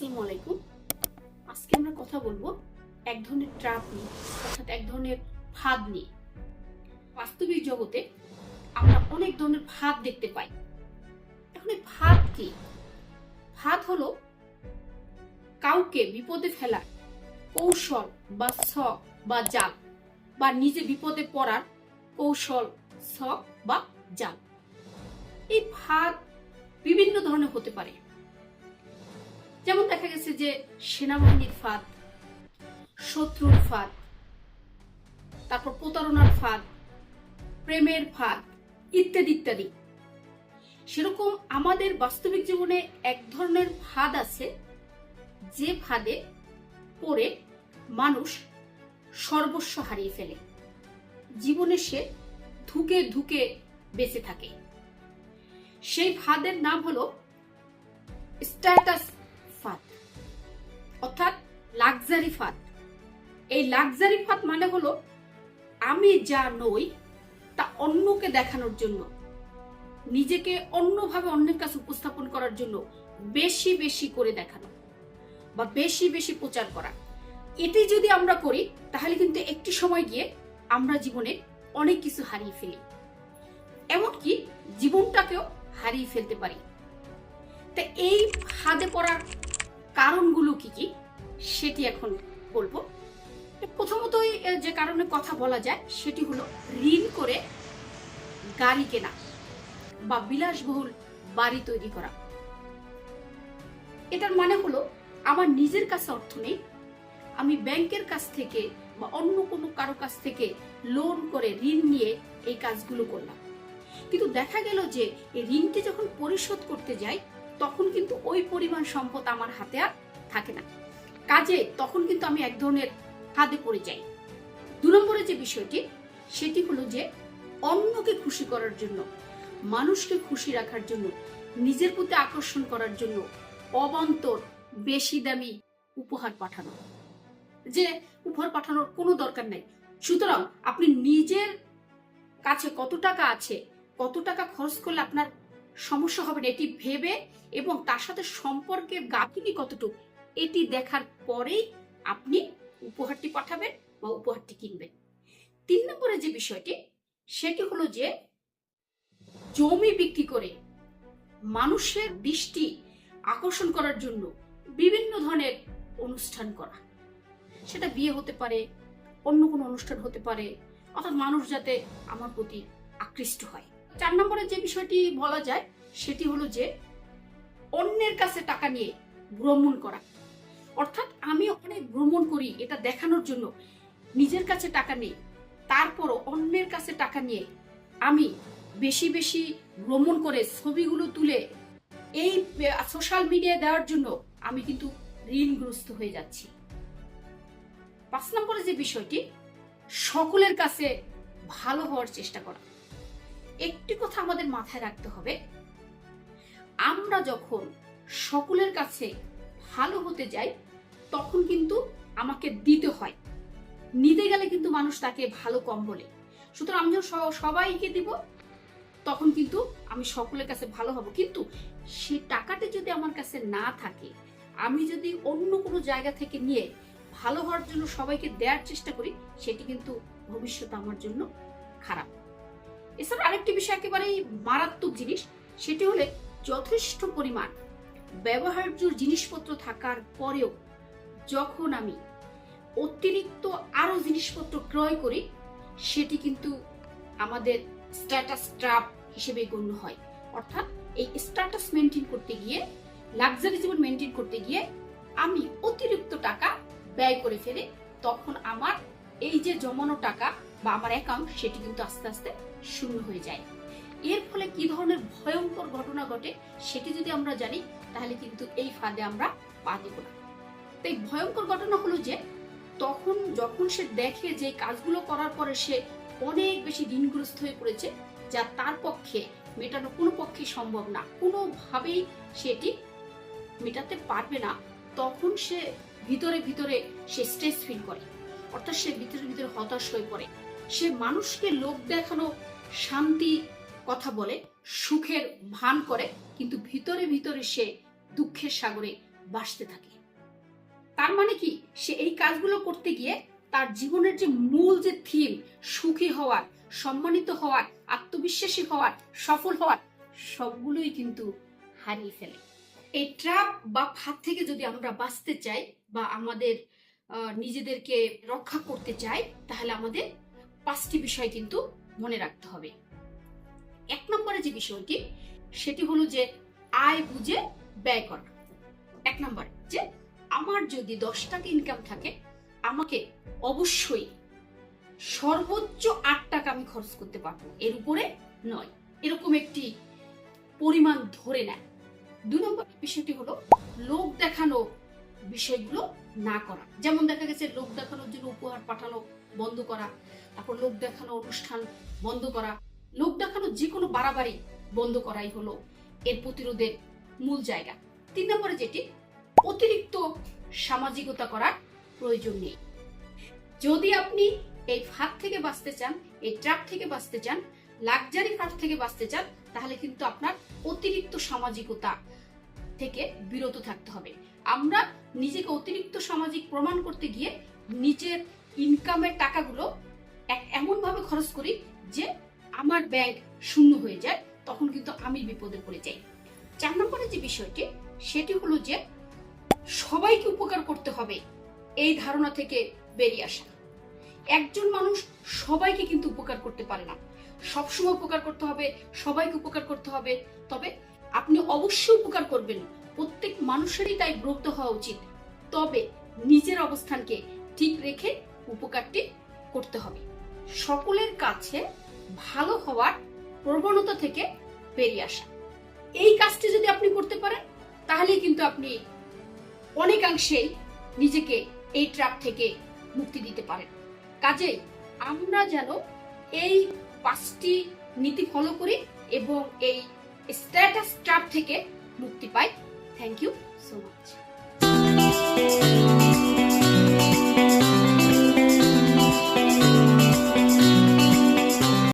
আসসালামু আলাইকুম। আজকে আমরা কথা বলব এক ধরনের ট্রাপ নিয়ে, অর্থাৎ এক ধরনের ফাঁদ নিয়ে। বাস্তবিক জগতে আমরা অনেক ধরনের ফাঁদ দেখতে পাই। এখন এই ফাঁদ কি? ফাঁদ হলো কাউকে বিপদে ফেলার কৌশল বা শখ বা জাল, বা নিজে বিপদে পড়ার কৌশল, শখ বা জাল। এই ফাঁদ বিভিন্ন ধরনের হতে পারে। যেমন দেখা গেছে যে সেনাবাহিনীর ফাঁদ, শত্রুর ফাঁদ, তারপর প্রতারণার ফাঁদ, প্রেমের ফাঁদ, ইত্যাদি ইত্যাদি। সেরকম আমাদের বাস্তবিক জীবনে এক ধরনের ফাঁদ আছে, যে ফাঁদে পড়ে মানুষ সর্বস্ব হারিয়ে ফেলে। জীবনে সে ধুকে ধুকে বেঁচে থাকে। সেই ফাঁদের নাম হলো স্ট্যাটাস অর্থাৎ লাক্সারি ফাঁদ এই লাক্সারি ফাঁদ মানে হলো, আমি যা নই, তা অন্যকে দেখানোর জন্য, নিজেকে অন্যভাবে অন্যের কাছে উপস্থাপন করার জন্য বেশি বেশি করে দেখানো বা বেশি বেশি প্রচার করা। এটি যদি আমরা করি, তাহলে কিন্তু একটি সময় গিয়ে আমরা জীবনে অনেক কিছু হারিয়ে ফেলি। এমনকি জীবনটাকেও হারিয়ে ফেলতে পারি। তা এই হাতে পড়ার কারণগুলো কি কি? সেটি এখন বলব। প্রথমতই যে কারণে কথা বলা যায়, সেটি হলো ঋণ করে গাড়ি কেনা বা বিলাসবহুল বাড়ি তৈরি করা। এটার মানে হলো, আমার নিজের কাছে অর্থ নেই, আমি ব্যাংকের কাছ থেকে বা অন্য কোনো কারও কাছ থেকে লোন করে ঋণ নিয়ে এই কাজগুলো করলাম। কিন্তু দেখা গেল যে, এই ঋণটি যখন পরিশোধ করতে যাই, তখন কিন্তু ওই পরিমাণ সম্পদ আমার হাতে আর থাকে না। কাজে তখন কিন্তু আমি এক ধরনের হাতে পড়ে যাই। দু নম্বরে যে বিষয়টি, সেটি হলো যে অন্যকে খুশি করার জন্য, মানুষকে খুশি রাখার জন্য, নিজের প্রতি আকর্ষণ করার জন্য অবান্তর বেশি দামি উপহার পাঠানো। যে উপহার পাঠানোর কোনো দরকার নাই। সুতরাং আপনি নিজের কাছে কত টাকা আছে, কত টাকা খরচ করলে আপনার সমস্যা হবে না, এটি ভেবে এবং তার সাথে সম্পর্কের গাঁথুনি কতটুকু এটি দেখার পরেই আপনি উপহারটি পাঠাবেন বা উপহারটি কিনবেন। তিন নম্বরে যে বিষয়টি, সেটি হলো যে জমি বিক্রি করে মানুষের দৃষ্টি আকর্ষণ করার জন্য বিভিন্ন ধরনের অনুষ্ঠান করা। সেটা বিয়ে হতে পারে, অন্য কোনো অনুষ্ঠান হতে পারে, অর্থাৎ মানুষ যাতে আমার প্রতি আকৃষ্ট হয়। চার নম্বরে যে বিষয়টি বলা যায়, সেটি হলো যে অন্যের কাছে টাকা নিয়ে ভ্রমণ করা। অর্থাৎ আমি অনেক ভ্রমণ করি এটা দেখানোর জন্য। নিজের কাছে টাকা নেই, তারপরও অন্যের কাছে টাকা নিয়ে আমি বেশি বেশি ভ্রমণ করে ছবিগুলো তুলে এই সোশ্যাল মিডিয়ায় দেওয়ার জন্য আমি কিন্তু ঋণগ্রস্ত হয়ে যাচ্ছি। পাঁচ নম্বরে যে বিষয়টি, সকলের কাছে ভালো হওয়ার চেষ্টা করা। একটি কথা আমাদের মাথায় রাখতে হবে, আমরা যখন সকলের কাছে ভালো হতে যাই, তখন কিন্তু আমাকে দিতে হয়। নিতে গেলে কিন্তু মানুষ তাকে ভালো কম বলে। সুতরাং আমি যখন সবাইকে দিব, তখন কিন্তু আমি সকলের কাছে ভালো হব। কিন্তু সে টাকাটা যদি আমার কাছে না থাকে, আমি যদি অন্য কোনো জায়গা থেকে নিয়ে ভালো হওয়ার জন্য সবাইকে দেওয়ার চেষ্টা করি, সেটি কিন্তু ভবিষ্যৎ আমার জন্য খারাপ। এছাড়া আরেকটি বিষয় একেবারেই মারাত্মক জিনিস, সেটি হলে যথেষ্ট পরিমাণ ব্যবহার্য জিনিসপত্র থাকার পরেও যখন আমি অতিরিক্ত আরও জিনিসপত্র ক্রয় করি, সেটি কিন্তু আমাদের স্ট্যাটাস ট্রাপ হিসেবে গণ্য হয়। অর্থাৎ এই স্ট্যাটাস মেনটেন করতে গিয়ে লাক্সারি জীবন মেনটেন করতে গিয়ে আমি অতিরিক্ত টাকা ব্যয় করে ফেলে, তখন আমার এই যে জমানো টাকা বা আমার অ্যাকাউন্ট সেটি কিন্তু আস্তে আস্তে শূন্য হয়ে যায়। এর ফলে কি ধরনের ভয়ঙ্কর ঘটনা ঘটে সেটি যদি আমরা জানি, তাহলে কিন্তু এই ফাঁদে আমরা পা দেব না। তাই ভয়ঙ্কর ঘটনা হলো যে, তখন যখন সে দেখে যে কাজগুলো করার পরে সে অনেক বেশি ঋণগ্রস্ত হয়ে পড়েছে, যা তার পক্ষে মেটানো কোনো পক্ষে সম্ভব না। কোনোভাবেই সেটি মেটাতে পারবে না। তখন সে ভিতরে ভিতরে সে স্ট্রেস ফিল করে, অর্থাৎ সে ভিতরে ভিতরে হতাশ হয়ে পড়ে। সে মানুষকে লোক দেখানো, শান্তি কথা বলে, সুখের ভান করে, কিন্তু ভিতরে ভিতরে সে দুঃখের সাগরে বাসতে থাকে। তার মানে কি? সে এই কাজগুলো করতে গিয়ে তার জীবনের যে মূল যে থিম সুখী হওয়ার, সম্মানিত হওয়ার, আত্মবিশ্বাসী হওয়ার, সফল হওয়ার, সবগুলোই কিন্তু হারিয়ে ফেলে। এই ট্রাপ বা ফাঁদ থেকে যদি আমরা বাঁচতে চাই বা আমাদের নিজেদেরকে রক্ষা করতে চাই, তাহলে আমাদের পাঁচটি বিষয় কিন্তু মনে রাখতে হবে। এক নম্বরে যে বিষয়টি, সেটি হলো যে আয় বুঝে ব্যয় করা। এক নম্বরে, যে আমার যদি দশ টাকা ইনকাম থাকে, আমাকে অবশ্যই সর্বোচ্চ আট টাকা আমি খরচ করতে পারব। এর উপরে নয়। এরকম একটি পরিমাণ ধরে নেয়। দুই নম্বর বিষয়টি হলো লোক দেখানো বিষয়গুলো না করা। যেমন দেখা গেছে, লোক দেখানোর জন্য উপহার পাঠানো বন্ধ করা, তারপর লোক দেখানো অনুষ্ঠান বন্ধ করা লোক দেখানো যে কোনো বাড়াবাড়ি বন্ধ করাই হলো। এর প্রতিরোধের মূল জায়গা। তিন নম্বরে যেটি, অতিরিক্ত সামাজিকতা করার প্রয়োজন নেই। যদি আপনি এই ফাঁদ থেকে বাঁচতে চান, এই ট্রাক থেকে বাঁচতে চান লাক্সারি ফাঁদ থেকে বাঁচতে চান, তাহলে কিন্তু আপনার অতিরিক্ত সামাজিকতা থেকে বিরত থাকতে হবে। আমরা নিজেকে অতিরিক্ত সামাজিক প্রমাণ করতে গিয়ে নিজের ইনকামের টাকাগুলো এক এমন ভাবে খরচ করি যে আমার ব্যাংক শূন্য হয়ে যায়, তখন কিন্তু আমি বিপদে পড়ে যাই। চার নম্বরের যে বিষয়টি, সেটি হলো যে সবাইকে উপকার করতে হবে, এই ধারণা থেকে বেরিয়ে আসা। একজন মানুষ সবাইকে কিন্তু উপকার করতে পারে না। সবসময় উপকার করতে হবে, সবাইকে উপকার করতে হবে, তবে আপনি অবশ্যই উপকার করবেন। প্রত্যেক মানুষেরই তাই ব্রত হওয়া উচিত। তবে নিজের অবস্থানকে ঠিক রেখে উপকারটি করতে হবে। সকলের কাছে ভালো হওয়ার প্রবণতা থেকে বেরিয়ে আসা। এই কাজটি যদি আপনি করতে পারেন তাহলে কিন্তু আপনি অনেকাংশেই নিজেকে এই ট্রাপ থেকে মুক্তি দিতে পারেন। কাজেই আমরা যেন এই পাঁচটি নীতি ফলো করি এবং এই স্ট্যাটাস ট্রাপ থেকে মুক্তি পাই। Thank you so much